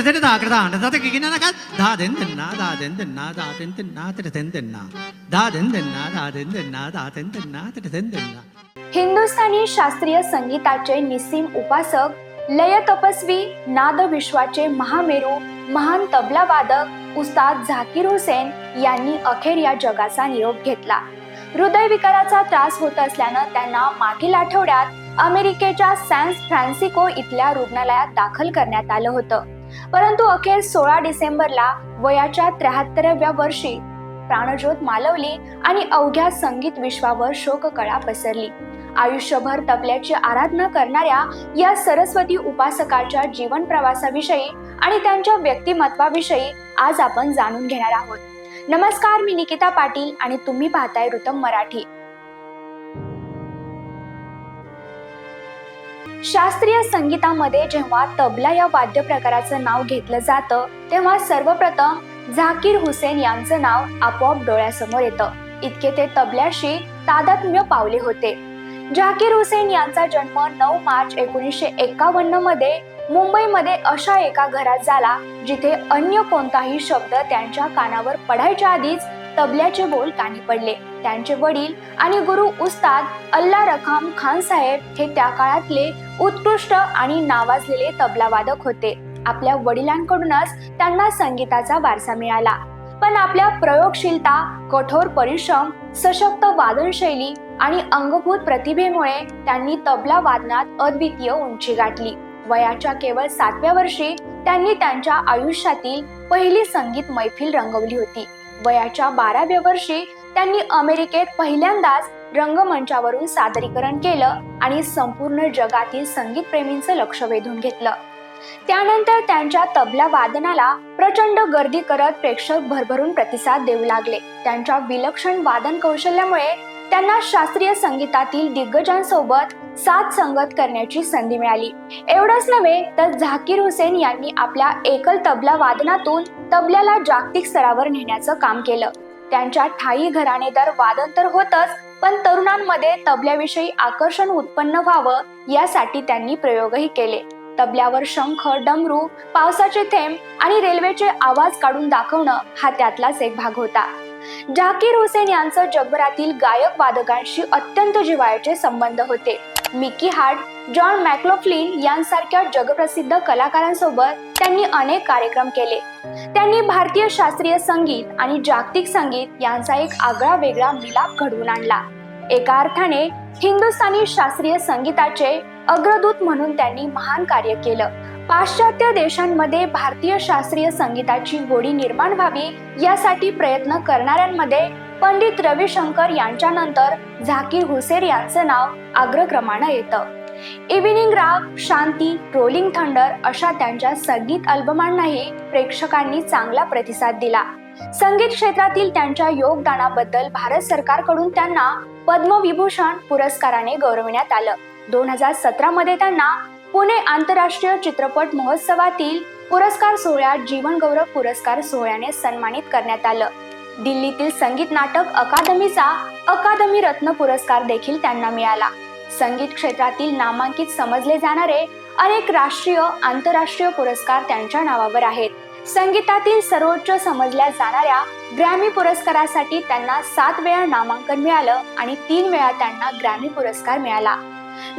तिथे दा दा दा की ना का दा दिन दिन ना दा दा दिन दिन दा दिन दिन दा दिन दिन तिथे दिन दिन हिंदुस्थानी शास्त्रीय संगीताचे निसीम उपासक लय तपस्वी नाद विश्वाचे महामेरू महान तबला वादक उस्ताद झाकीर हुसेन यांनी अखेर या जगाचा निरोप घेतला. हृदयविकाराचा त्रास होत असल्यानं त्यांना मागील आठवड्यात अमेरिकेच्या सॅन फ्रान्सिको इथल्या रुग्णालयात दाखल करण्यात आलं होतं. परंतु अखेर सोळा डिसेंबरला वयाच्या त्र्याहत्तराव्या वर्षी प्राणज्योत मालवली आणि अवघ्या संगीत विश्वावर शोककळा पसरली. आयुष्यभर तबल्याची आराधना करणाऱ्या या सरस्वती उपासकाच्या जीवन प्रवासाविषयी आणि त्यांच्या व्यक्तिमत्वाविषयी आज आपण जाणून घेणार आहोत. नमस्कार मी निकिता पाटील आणि तुम्ही पाहताय ऋतम मराठी. शास्त्रीय संगीतामध्ये जेव्हा तबला या वाद्य प्रकाराचं नाव घेतलं जातं तेव्हा सर्वप्रथम झाकीर हुसेन यांचं नाव आपोआप डोळ्यासमोर येतं. इतके ते तबल्याशी तादात्म्य पावले होते. झाकीर हुसेन यांचा जन्म नऊ मार्च एकोणीसशे एकावन्नमध्ये मुंबईमध्ये अशा एका घरात झाला जिथे अन्य कोणताही शब्द त्यांच्या कानावर पडायच्या आधीच तबल्याचे बोल कानी पडले. त्यांचे वडील आणि गुरु उस्ताद अल्ला रखाम खान साहेब हे त्या काळातले उत्कृष्ट आणि नावाजलेले तबलावादक होते. आपल्या वडिलांकडूनच त्यांना संगीताचा वारसा मिळाला. पण आपल्या प्रयोगशीलता कठोर परिश्रम सशक्त वादनशैली आणि अंगभूत प्रतिभेमुळे त्यांनी तबला वादनात अद्वितीय उंची गाठली. वयाच्या केवळ सातव्या वर्षी त्यांनी त्यांच्या आयुष्यातील पहिली संगीत मैफिल रंगवली होती. वयाच्या बाराव्या वर्षी त्यांनी अमेरिकेत पहिल्यांदाच रंगमंचावरून सादरीकरण केलं आणि संपूर्ण जगातील संगीतप्रेमींचं लक्ष वेधून घेतलं. त्यानंतर त्यांच्या तबला वादनाला प्रचंड गर्दी करत प्रेक्षक भरभरून प्रतिसाद देऊ लागले. त्यांच्या विलक्षण वादन कौशल्यामुळे त्यांना शास्त्रीय संगीतातील दिग्गजांसोबत साथ संगत करण्याची संधी मिळाली. एवढंच नव्हे तर झाकीर हुसेन यांनी आपल्या एकल तबला वादनातून तबल्याला जागतिक स्तरावर नेण्याचं काम केलं. त्यांच्या ठाई घराणेदार वादन तर होतच पण तरुणांमध्ये तबल्याविषयी आकर्षण उत्पन्न व्हावं यासाठी त्यांनी प्रयोगही केले. तबल्यावर शंख डमरू पावसाचे थेंब आणि रेल्वेचे आवाज काढून दाखवणं हा त्यातलाच एक भाग होता. झाकीर हुसेन यांचं जगभरातील गायक वादकांशी अत्यंत जिवाळ्याचे संबंध होते. मिकी हार्ट जॉन मॅक्लोफ्लिन यांसारख्या जगप्रसिद्ध कलाकारांसोबत त्यांनी अनेक कार्यक्रम केले. त्यांनी भारतीय शास्त्रीय संगीत आणि जागतिक संगीत यांचा एक आगळा वेगळा मिलाप घडवून आणला. एका अर्थाने हिंदुस्थानी शास्त्रीय संगीताचे अग्रदूत म्हणून त्यांनी महान कार्य केलं. पाश्चात्य देशांमध्ये भारतीय शास्त्रीय संगीताची गोडी निर्माण व्हावी यासाठी प्रयत्न करणाऱ्यांमध्ये पंडित रविशंकर यांच्यानंतर झाकीर हुसेर यांचं नाव अग्रक्रमानं येतं. इव्हिनिंग राग शांती रोलिंग थंडर अशा त्यांच्या संगीत अल्बमांनाही प्रेक्षकांनी चांगला प्रतिसाद दिला. संगीत क्षेत्रातील त्यांच्या योगदानाबद्दल भारत सरकारकडून त्यांना पद्मविभूषण पुरस्काराने गौरवण्यात आलं. दोन हजार सतरा मध्ये त्यांना पुणे आंतरराष्ट्रीय चित्रपट महोत्सवातील पुरस्कार सोहळ्यात जीवनगौरव पुरस्कार सोहळ्याने सन्मानित करण्यात आलं. दिल्लीतील संगीत नाटक अकादमीचा अकादमी रत्न पुरस्कार देखील त्यांना मिळाला. संगीत क्षेत्रातील नामांकित समजले जाणारे अनेक राष्ट्रीय आंतरराष्ट्रीय पुरस्कार त्यांच्या नावावर आहेत. संगीतातील सर्वोच्च समजल्या जाणाऱ्या ग्रॅमी पुरस्कारासाठी त्यांना सात वेळा नामांकन मिळालं आणि तीन वेळा त्यांना ग्रॅमी पुरस्कार मिळाला.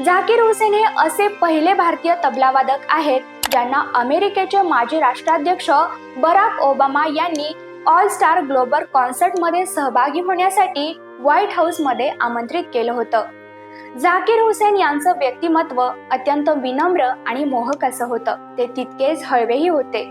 झाकीर हुसेन हे असे पहिले भारतीय तबलावादक आहेत ज्यांना अमेरिकेचे माजी राष्ट्राध्यक्ष बराक ओबामा यांनी ऑल स्टार ग्लोबल कॉन्सर्टमध्ये सहभागी होण्यासाठी व्हाईट हाऊसमध्ये आमंत्रित केलं होतं. झाकीर हुसेन यांचं व्यक्तिमत्व अत्यंत विनम्र आणि मोहक असं होतं. ते तितकेच हळवेही होते.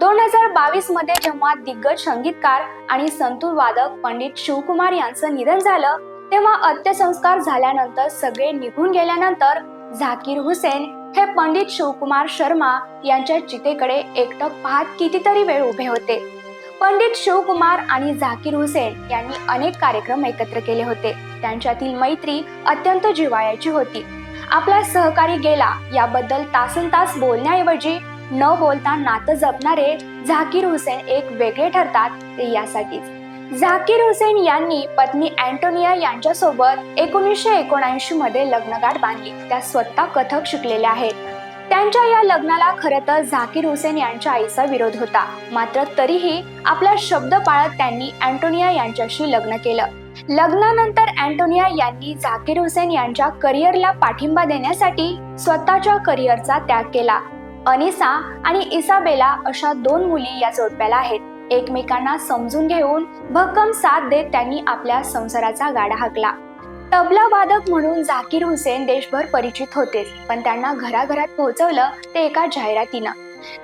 दोन हजार बावीसमध्ये जेव्हा दिग्गज संगीतकार आणि संतूर वादक पंडित शिवकुमार यांचं निधन झालं तेव्हा अंत्यसंस्कार झाल्यानंतर सगळे निघून गेल्यानंतर झाकीर हुसेन हे पंडित शिवकुमार शर्मा यांच्या चितेकडे एकटक पाहत कितीतरी वेळ उभे होते. पंडित शिवकुमार आणि झाकीर हुसेन यांनी अनेक कार्यक्रम एकत्र केले होते. त्यांच्यातील मैत्री अत्यंत जिवाळ्याची होती. आपला सहकारी गेला. याबद्दल तासन तास बोलण्याऐवजी न बोलता नातं जपणारे झाकीर हुसेन एक वेगळे ठरतात ते यासाठीच. झाकीर हुसेन यांनी पत्नी अँटोनिया यांच्यासोबत एकोणीसशे एकोणऐंशी मध्ये लग्नगाठ बांधली. त्या स्वतः कथक शिकलेल्या आहेत. त्यांच्या या लग्नाला खरं तर झाकीर हुसेन यांच्या आईचा विरोध होता. मात्र तरीही आपला शब्द पाळत त्यांनी अँटोनिया यांच्याशी लग्न केलं. लग्नानंतर अँटोनिया यांनी झाकीर हुसेन यांच्या करिअरला पाठिंबा देण्यासाठी स्वतःच्या करिअरचा त्याग केला. अनिसा आणि इसाबेला अशा दोन मुली या जोडप्याला आहेत. एकमेकांना समजून घेऊन भक्कम साथ देत त्यांनी आपल्या संसाराचा गाडा हाकला. तबला वादक म्हणून झाकीर हुसेन देशभर परिचित होतेच पण त्यांना घराघरात पोहोचवलं ते एका जाहिरातीनं.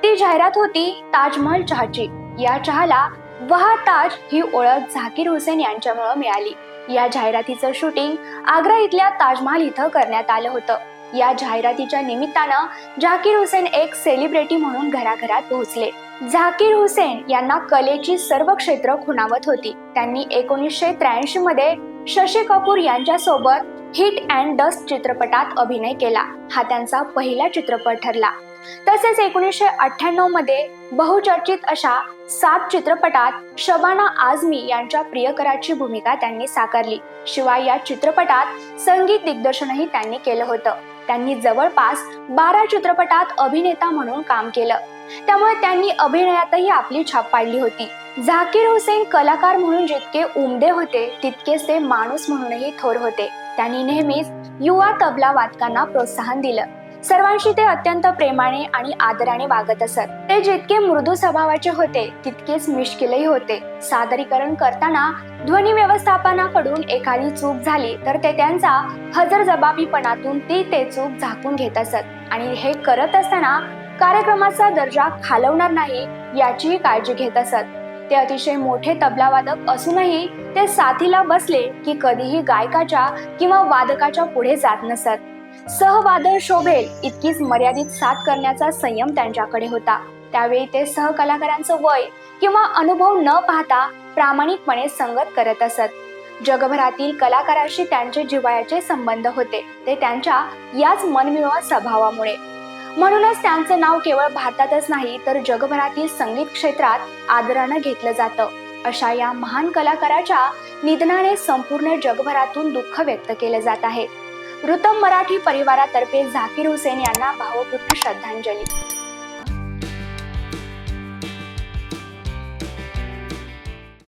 ती जाहिरात होती ताजमहल चहाची. या चहाला वहा ताज ही ओळख झाकीर हुसेन यांच्यामुळे मिळाली. या जाहिरातीचं शूटिंग आग्रा इथल्या ताजमहाल इथं करण्यात आलं होतं. या जाहिरातीच्या निमित्तानं झाकीर हुसेन एक सेलिब्रिटी म्हणून घराघरात पोहोचले. झाकीर हुसेन यांना कलेची सर्व क्षेत्र खुणावत होती. त्यांनी एकोणीसशे त्र्याऐंशी मध्ये शशी कपूर यांच्यासोबत हिट अँड डस्ट चित्रपटात अभिनय केला. हा त्यांचा पहिला चित्रपट ठरला. तसेच एकोणीसशे अठ्ठ्याण्णवमध्ये बहुचर्चित अशा सात चित्रपटात शबाना आझमी यांच्या प्रियकराची भूमिका त्यांनी साकारली. शिवाय या चित्रपटात संगीत दिग्दर्शनही त्यांनी केलं होतं. त्यांनी जवळपास बारा चित्रपटात अभिनेता म्हणून काम केलं. त्यामुळे त्यांनी अभिनयातही आपली छाप पाडली होती. झाकीर हुसेन कलाकार म्हणून जितके उमदे होते तितकेच ते माणूस म्हणूनही थोर होते. त्यांनी नेहमीच युवा तबला वादकांना प्रोत्साहन दिलं. सर्वांशी ते अत्यंत प्रेमाने आणि आदराने वागत असत. ते जितके मृदू स्वभावाचे होते तितकेच मिश्किलही होते. सादरीकरण करताना ध्वनी व्यवस्थापनाकडून एखादी चूक झाली तर ते त्यांचा हजर जबाबीपणातून ती ते चूक झाकून घेत असत. आणि हे करत असताना कार्यक्रमाचा दर्जा खालवणार नाही याचीही काळजी घेत असत. ते अतिशय मोठे तबलावादक असूनही ते साथीला बसले की कधीही गायकाच्या किंवा वादकाच्या पुढे जात नसत. सहवादन शोभेल इतकीच मर्यादित साथ करण्याचा संयम त्यांच्याकडे होता. त्यावेळी ते सहकलाकारांचं वय किंवा अनुभव न पाहता प्रामाणिकपणे संगत करत असत. जगभरातील कलाकारांशी त्यांचे जिवायाचे संबंध होते. ते त्यांच्या याच मनमिळवा स्वभावामुळे म्हणूनच त्यांचं नाव केवळ भारतातच नाही तर जगभरातील संगीत क्षेत्रात आदरानं घेतलं जातं. अशा या महान कलाकाराच्या निधनाने संपूर्ण जगभरातून दुःख व्यक्त केले जात आहे. ऋतम मराठी परिवारातर्फे झाकीर हुसेन यांना भावपूर्ण श्रद्धांजली.